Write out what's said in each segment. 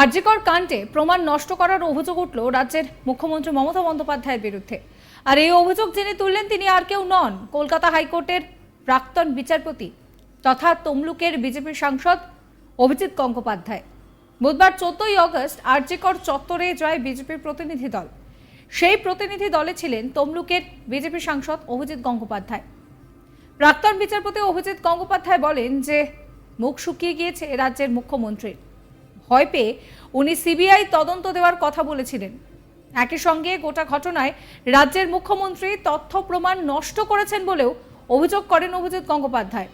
আরজিকর কাণ্ডে প্রমাণ নষ্ট করার অভিযোগ উঠল রাজ্যের মুখ্যমন্ত্রী মমতা বন্দ্যোপাধ্যায়ের বিরুদ্ধে। আর এই অভিযোগ যিনি তুললেন তিনি আর কেউ নন কলকাতা হাইকোর্টের প্রাক্তন বিচারপতি তথা তমলুকের বিজেপির সাংসদ অভিজিৎ গঙ্গোপাধ্যায়। বুধবার চোদ্দই অগস্ট আরজিকর চত্বরে জয় বিজেপির প্রতিনিধি দল। সেই প্রতিনিধি দলে ছিলেন তমলুকের বিজেপি সাংসদ অভিজিৎ গঙ্গোপাধ্যায়। প্রাক্তন বিচারপতি অভিজিৎ গঙ্গোপাধ্যায় বলেন যে, মুখ শুকিয়ে গিয়েছে রাজ্যের মুখ্যমন্ত্রীর। ভয় পেয়ে উনি সিবিআই তদন্ত দেওয়ার কথা বলেছিলেন। একই সঙ্গে গোটা ঘটনায় রাজ্যের মুখ্যমন্ত্রী তথ্য প্রমাণ নষ্ট করেছেন বলেও অভিযোগ করেন অভিজিৎ গঙ্গোপাধ্যায়।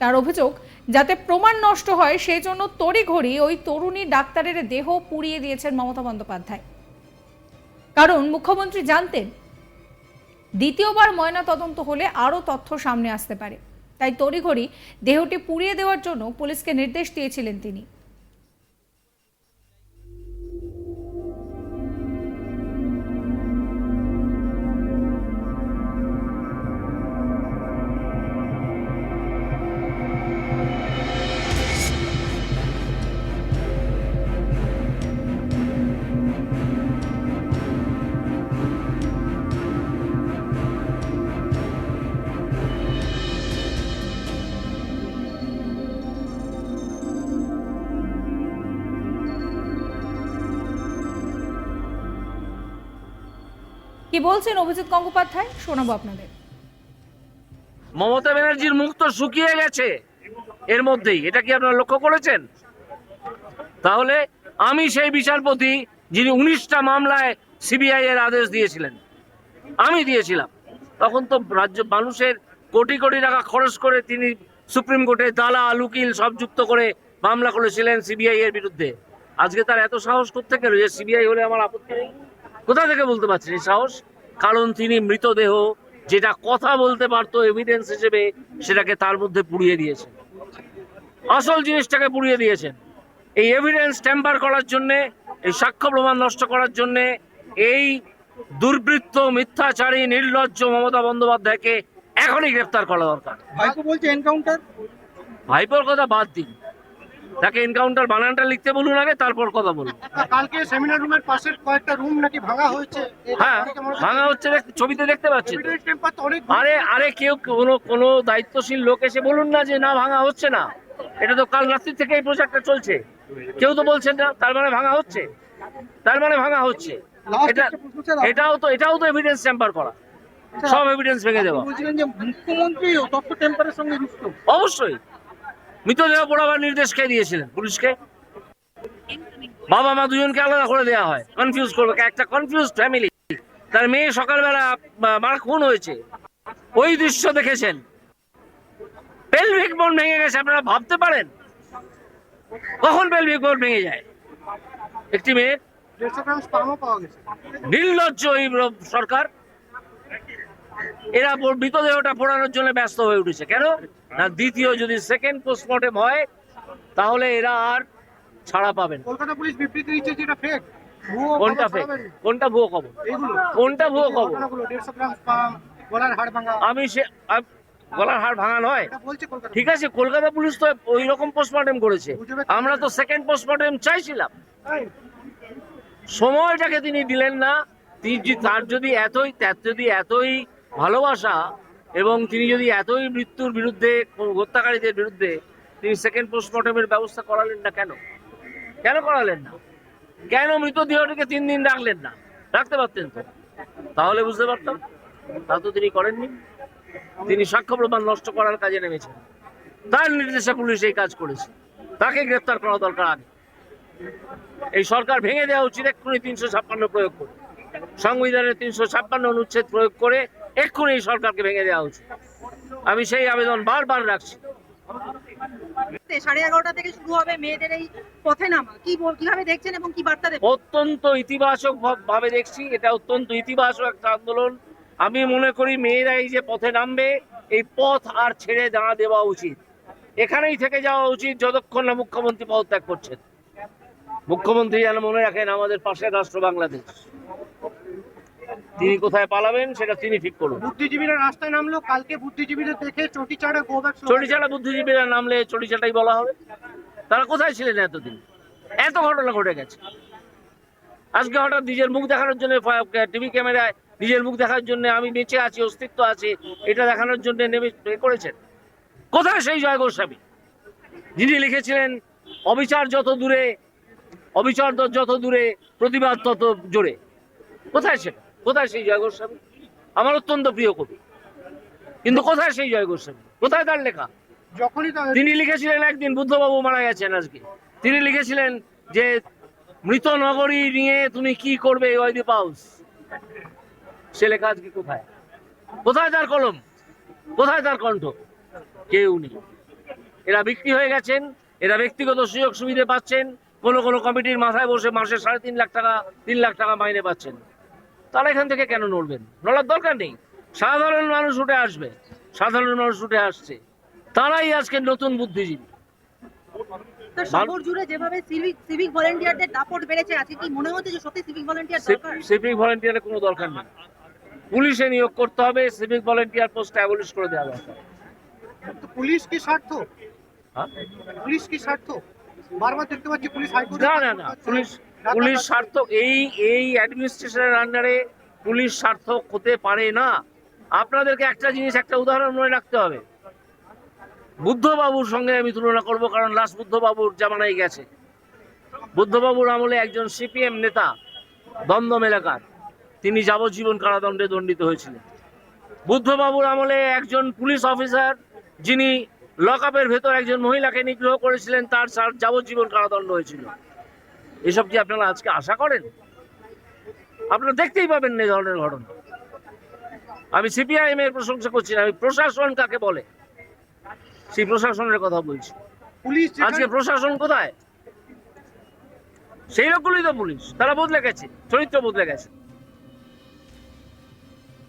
তার অভিযোগ, যাতে প্রমাণ নষ্ট হয় সেই জন্য তড়িঘড়ি ওই তরুণী ডাক্তারের দেহ পুড়িয়ে দিয়েছেন মমতা বন্দ্যোপাধ্যায়। কারণ মুখ্যমন্ত্রী জানতেন, দ্বিতীয়বার ময়না তদন্ত হলে আরও তথ্য সামনে আসতে পারে। তাই তড়িঘড়ি দেহটি পুড়িয়ে দেওয়ার জন্য পুলিশকে নির্দেশ দিয়েছিলেন তিনি। কি বলছেন অভিজিৎ গঙ্গোপাধ্যায়? শোনাবো আপনাদের। মমতা ব্যানার্জির মুখ তো শুকিয়ে গেছে এর মধ্যেই। এটা কি আপনারা লক্ষ্য করেছেন? তাহলে আমি সেই বিচারপতি যিনি উনিশটা মামলায় সিবিআই এর আদেশ দিয়েছিলেন, আমি দিয়েছিলাম। তখন তো রাজ্য মানুষের কোটি কোটি টাকা খরচ করে তিনি সুপ্রিম কোর্টে দালাল, উকিল সব যুক্ত করে মামলা করেছিলেন সিবিআই এর বিরুদ্ধে। আজকে তার এত সাহস করতে গেল যে সিবিআই হলে আমার আপত্তি নেই। কোথা থেকে বলতে পারছেন এই সাহস? কারণ তিনি মৃতদেহ যেটা কথা বলতে পারতো এভিডেন্স হিসেবে সেটাকে তার মধ্যে পুড়িয়ে দিয়েছেন। আসল জিনিসটাকে পুড়িয়ে দিয়েছেন। এই এভিডেন্স ট্যাম্পার করার জন্য এই সাক্ষ্য প্রমাণ নষ্ট করার জন্য এই দুর্বৃত্ত মিথ্যাচারী নির্লজ্জ মমতা বন্দ্যোপাধ্যায়কে এখনই গ্রেফতার করা দরকার। ভাইপো বলছে এনকাউন্টার ভাইপোর কথা বাদ দিন। তাকে এনকাউন্টার বানানটা লিখতে বলুন আগে তারপর কথা বলুন কালকে সেমিনার রুমের পাশের কয়েকটা রুম নাকি ভাঙা হয়েছে? হ্যাঁ ভাঙা হচ্ছে ছবিতে দেখতে পাচ্ছি আরে আরে কেউ কোনো কোনো দায়িত্বশীল লোক এসে বলুন না যে না ভাঙা হচ্ছে না। এটা তো কাল রাত্রি থেকে এই প্রজেক্টটা চলছে। কেউ তো বলছেন না তার মানে ভাঙা হচ্ছে। তার মানে ভাঙা হচ্ছে। এটা এটাও তো এটাও তো এভিডেন্স টেম্পার করা। সব এভিডেন্স ভেঙে দেওয়া। যুক্ত। অবশ্যই। মৃতদেহ পোড়াবার নির্দেশ কে দিয়েছিলেন? পুলিশকে? বাবা মা দুজনকে আলাদা করে দেওয়া হয়। কনফিউজ করবে। একটা কনফিউজ ফ্যামিলি তার মেয়ে সকালবেলা মার খুন হয়েছে। ওই দৃশ্য দেখেছেন। পেলভিক বোন ভেঙে গেছে আপনারা ভাবতে পারেন? কখন পেলভিক বোন ভেঙে যায়? একটি মেয়ে। নির্লজ্জ এই সরকার। এরা মৃতদেহটা পোড়ানোর জন্য ব্যস্ত হয়ে উঠেছে। কেন? না দ্বিতীয় যদি সেকেন্ড পোস্টমর্টেম হয় তাহলে এরা আর ছাড়া পাবেন কলকাতা পুলিশ বিবৃতি দিচ্ছে যেটা ফেক কোনটা ফেক কোনটা ভুয়ো খবর? কোনটা ভুয়ো খবর? গলার হাড় ভাঙা। আমি সে গলার হাড় ভাঙা নয়। এটা ঠিক আছে কলকাতা পুলিশ তো ওই রকম পোস্টমর্টেম করেছে। আমরা তো সেকেন্ড পোস্টমর্টেম চাইছিলাম। সময়টাকে তিনি দিলেন না। তিনি যে- তার যদি এতই তার যদি এতই ভালোবাসা এবং তিনি যদি এতই মৃত্যুর বিরুদ্ধে, হত্যাকারীদের বিরুদ্ধে তিনি সেকেন্ড পোস্টমর্টমের ব্যবস্থা করালেন না কেন? কেন করালেন না? কেন মৃতদেহটিকে তিন দিন রাখলেন না? রাখতে পারতেন তো। তাহলে বুঝতে পারতাম। তা তো তিনি করেননি। তিনি সাক্ষ্য প্রমাণ নষ্ট করার কাজে নেমেছেন। তার নির্দেশে পুলিশ এই কাজ করেছে। তাকে গ্রেফতার করা দরকার আগে। এই সরকার ভেঙে দেওয়া উচিত এক্ষুনি তিনশো ছাপ্পান্ন প্রয়োগ করে। সংবিধানের তিনশো ছাপ্পান্ন অনুচ্ছেদ প্রয়োগ করে এক্ষুনি এই সরকারকে ভেঙে দেওয়া উচিত। আমি সেই আবেদন বারবার রাখছি। সাড়ে এগারোটা থেকে শুরু হবে মেয়েদের এই পথে নামা। কি কীভাবে দেখছেন এবং কি বার্তা দেবেন? অত্যন্ত ইতিবাচক ভাবে দেখছি। এটা অত্যন্ত ইতিবাচক একটা আন্দোলন। আমি মনে করি মেয়েরা এই যে পথে নামবে এই পথ আর ছেড়ে না দেওয়া উচিত। এখানেই থেকে যাওয়া উচিত যতক্ষণ না মুখ্যমন্ত্রী পদত্যাগ করছেন। মুখ্যমন্ত্রী যেন মনে রাখেন আমাদের পাশের রাষ্ট্র বাংলাদেশ। তিনি কোথায় পালাবেন সেটা তিনি ঠিক করুন। বুদ্ধিজীবীরা রাস্তায় নামলো কালকে বুদ্ধিজীবীদের দেখে চটি চাড়ে গোব্যাক চটিচাটা বুদ্ধিজীবীরা নামলে চটিচাটাই বলা হবে। তারা কোথায় ছিলেন এতদিন? এত ঘটনা ঘটে গেছে। আজকে হঠাৎ নিজের মুখ দেখানোর জন্য টিভি ক্যামেরায় নিজের মুখ দেখার জন্য আমি বেঁচে আছি অস্তিত্ব আছে এটা দেখানোর জন্য নেমে করেছেন। কোথায় সেই জয় গোস্বামী? যিনি লিখেছিলেন অবিচার যত দূরে অবিচার যত দূরে প্রতিবাদ তত জোরে। কোথায় সেটা? কোথায় সেই জয় গোস্বামী? আমার অত্যন্ত প্রিয় কবি। কিন্তু কোথায় সেই জয় গোস্বামী? কোথায় তার লেখা? যখনই তিনি লিখেছিলেন একদিন বুদ্ধবাবু মারা গেছেন আজকে। তিনি লিখেছিলেন যে মৃত নগরী নিয়ে তুমি কি করবে ওয়াইদি পাউস সে লেখা আজকে কোথায়? কোথায় তার কলম? কোথায় তার কণ্ঠ? কেউ নেই। এরা বিক্রি হয়ে গেছেন এরা ব্যক্তিগত সুযোগ সুবিধা পাচ্ছেন কোনো কোনো কমিটির মাথায় বসে মাসে সাড়ে তিন লাখ টাকা তিন লাখ টাকা মাইনে পাচ্ছেন। তারা এখান থেকে কেন নড়বেন? নড়ার দরকার নেই। সাধারণ মানুষ উঠে আসবে। সাধারণ মানুষ উঠে আসছে। তারাই আজকে নতুন বুদ্ধিজীবী। শহর জুড়ে যেভাবে সিভিক সিভিক ভলেন্টিয়ারদের দাপট বেড়েছে আজকে কি মনে হচ্ছে যে সত্যি সিভিক ভলেন্টিয়ার দরকার? সিভিক ভলেন্টিয়ারের কোনো দরকার নেই। পুলিশে নিয়োগ করতে হবে সিভিক ভলেন্টিয়ার পোস্ট অ্যাবলিশ করে দেওয়া দরকার। পুলিশ কি স্বার্থ? হ্যাঁ? পুলিশ কি স্বার্থ? বারবার দেখতে পাচ্ছি পুলিশ হাইকোর্ট না না না। পুলিশ পুলিশ সার্থক, এই এই অ্যাডমিনিস্ট্রেশনের আন্ডারে পুলিশ সার্থক হতে পারে না। আপনাদেরকে একটা জিনিস, একটা উদাহরণ মনে রাখতে হবে। বুদ্ধবাবুর সঙ্গে আমি তুলনা করব, কারণ লাস্ট বুদ্ধবাবুর জামানায় গেছে। বুদ্ধবাবুর আমলে একজন সিপিএম নেতা, দমদম এলাকার। তিনি যাবজ্জীবন কারাদণ্ডে দণ্ডিত হয়েছিলেন। বুদ্ধবাবুর আমলে একজন পুলিশ অফিসার, যিনি লকআপের ভেতর একজন মহিলাকে নিগ্রহ করেছিলেন, তার যাবজ্জীবন কারাদণ্ড হয়েছিল। এসব কি আপনারা আজকে আশা করেন? আপনারা দেখতেই পাবেন না এই ধরনের ঘটনা। আমি সিপিআইএম এর প্রশংসা করছি না আমি প্রশাসন কাকে বলে? সেই প্রশাসনের কথা বলছি। পুলিশ আজকে প্রশাসন কোথায়? সেই লোকগুলোই তো পুলিশ তারা বদলে গেছে চরিত্র বদলে গেছে।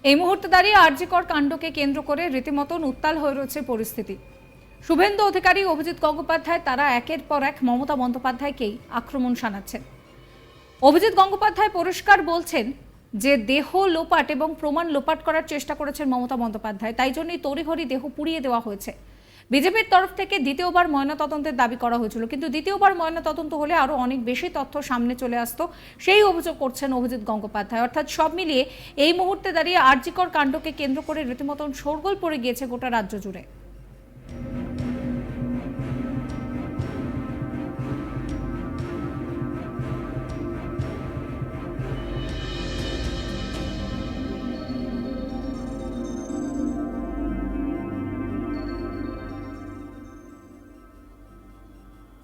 এই মুহূর্তে দাঁড়িয়ে আরজিকর কাণ্ডকে কেন্দ্র করে রীতিমতন উত্তাল হয়ে রয়েছে পরিস্থিতি। শুভেন্দু অধিকারী অভিজিৎ গঙ্গোপাধ্যায়, তারা একের পর এক মমতা বন্দ্যোপাধ্যায়কেই আক্রমণ শানাচ্ছেন। অভিজিৎ গঙ্গোপাধ্যায় পরিষ্কার বলছেন যে, দেহ লোপাট এবং প্রমাণ লোপাট করার চেষ্টা করেছেন মমতা বন্দ্যোপাধ্যায়। তাই জন্যই তড়িঘড়ি দেহ পুড়িয়ে দেওয়া হয়েছে। বিজেপির তরফ থেকে দ্বিতীয়বার ময়নাতদন্তের দাবি করা হয়েছিল। কিন্তু দ্বিতীয়বার ময়নাতদন্ত হলে আরও অনেক বেশি তথ্য সামনে চলে আসত। সেই অভিযোগ করছেন অভিজিৎ গঙ্গোপাধ্যায়। অর্থাৎ সব মিলিয়ে এই মুহূর্তে দাঁড়িয়ে আরজিকর কাণ্ডকে কেন্দ্র করে রীতিমতন শোরগোল পড়ে গিয়েছে গোটা রাজ্য জুড়ে।